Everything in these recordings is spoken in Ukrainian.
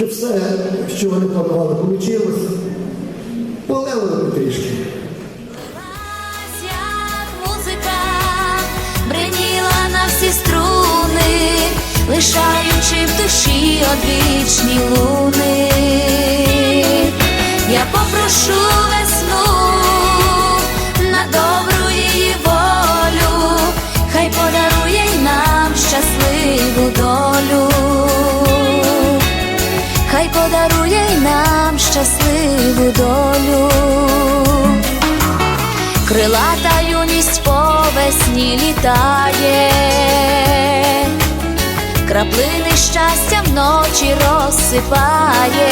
щоб все, що вони планували, вийшло. Полили трішки. Як музика бриніла на всі струни, лишаючи в душі одвічні луни. Я попрошу весну щасливу долю. Крилата юність по весні літає, краплини щастя вночі розсипає,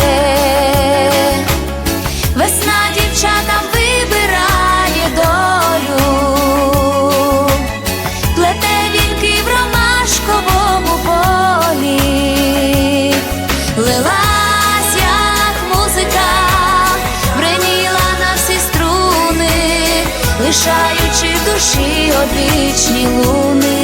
лишаючи душі одвічні луни.